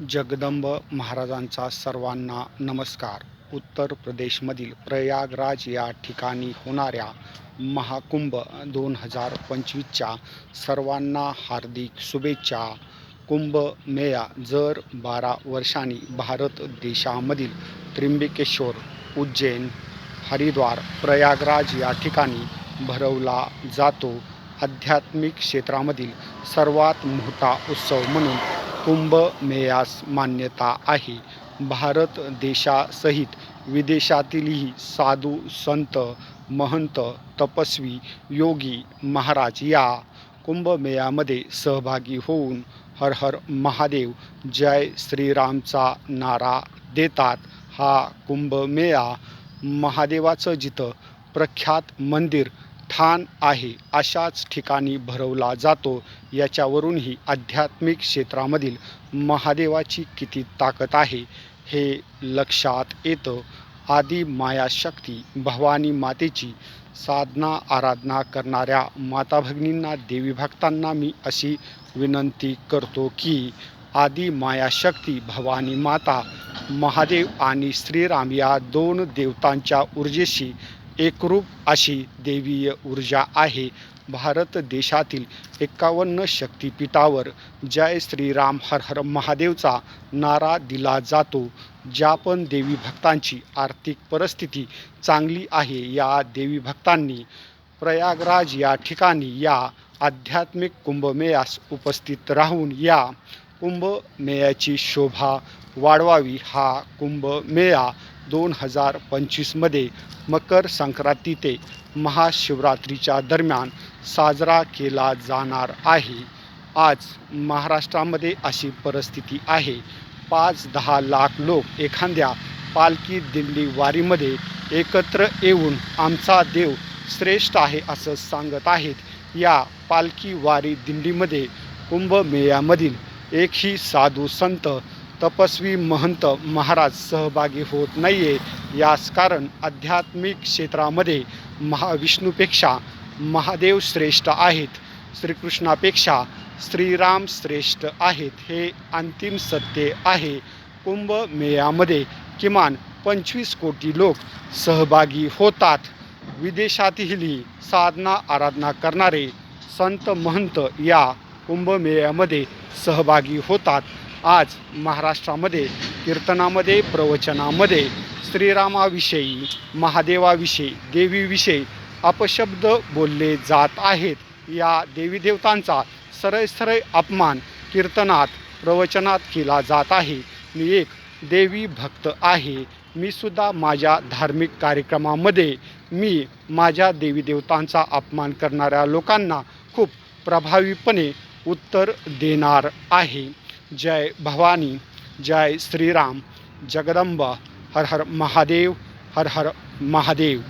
जगदंब महाराजांचा सर्वांना नमस्कार. उत्तर प्रदेशमधील प्रयागराज या ठिकाणी होणाऱ्या महाकुंभ दोन हजार पंचवीसच्या सर्वांना हार्दिक शुभेच्छा. कुंभमेळा जर बारा वर्षांनी भारत देशामधील त्र्यंबकेश्वर उज्जैन हरिद्वार प्रयागराज या ठिकाणी भरवला जातो आध्यात्मिक क्षेत्रामधील सर्वात मोठा उत्सव म्हणून कुंभमेळ्यास मान्यता आहे. भारत देशासहित विदेशातीलही साधू संत महंत तपस्वी योगी महाराज या कुंभमेळ्यामध्ये सहभागी होऊन हर हर महादेव जय श्रीरामचा नारा देतात. हा कुंभमेळा महादेवाचं जिथं प्रख्यात मंदिर ठाण आहे अशाच ठिकाणी भरवला जातो. याच्यावरूनही आध्यात्मिक क्षेत्रामधील महादेवाची किती ताकद आहे हे लक्षात येतं. आदी मायाशक्ती भवानी मातेची साधना आराधना करणाऱ्या माता भगिनींना देवी भक्तांना मी अशी विनंती करतो की आदी मायाशक्ती भवानी माता महादेव आणि श्रीराम या दोन देवतांच्या ऊर्जेशी एकरूप अशी देवीय ऊर्जा आहे. भारत देशातील एकावन्न शक्तिपीठावर जय श्रीराम हर हर महादेवचा नारा दिला जातो. ज्या पण देवी भक्तांची आर्थिक परिस्थिती चांगली आहे या देवी भक्तांनी प्रयागराज या ठिकाणी या आध्यात्मिक कुंभमेळ्यास उपस्थित राहून या कुंभमेळ्याची शोभा वाढवावी. हा कुंभमेळा दोन हजार पंचवीसमध्ये मकर संक्रांती ते महाशिवरात्रीच्या दरम्यान साजरा केला जाणार आहे. आज महाराष्ट्रामध्ये अशी परिस्थिती आहे. पाच दहा लाख लोक एखाद्या पालखी दिंडी वारीमध्ये एकत्र येऊन आमचा देव श्रेष्ठ आहे असं सांगत आहेत. या पालखी वारी दिंडीमध्ये कुंभमेळ्यामधील एकही साधू संत तपस्वी महंत महाराज सहभागी होत नाही आहे यास कारण आध्यात्मिक क्षेत्रामध्ये महाविष्णूपेक्षा महादेव श्रेष्ठ आहेत. श्रीकृष्णापेक्षा श्रीराम श्रेष्ठ आहेत हे अंतिम सत्य आहे. कुंभमेळ्यामध्ये किमान पंचवीस कोटी लोक सहभागी होतात. विदेशातीलही साधना आराधना करणारे संत महंत या कुंभमेळ्यामध्ये सहभागी होतात. आज महाराष्ट्रामध्ये कीर्तनामध्ये प्रवचनामध्ये श्रीरामाविषयी महादेवाविषयी देवीविषयी अपशब्द बोलले जात आहेत. या देवी देवतांचा सरळ सरळ अपमान कीर्तनात प्रवचनात केला जात आहे. मी एक देवी भक्त आहे. मी सुद्धा माझ्या धार्मिक कार्यक्रमामध्ये मी माझ्या देवी देवतांचा अपमान करणाऱ्या लोकांना खूप प्रभावीपणे उत्तर देणार आहे. जय भवानी जय श्रीराम जगदंबा हर हर महादेव हर हर महादेव।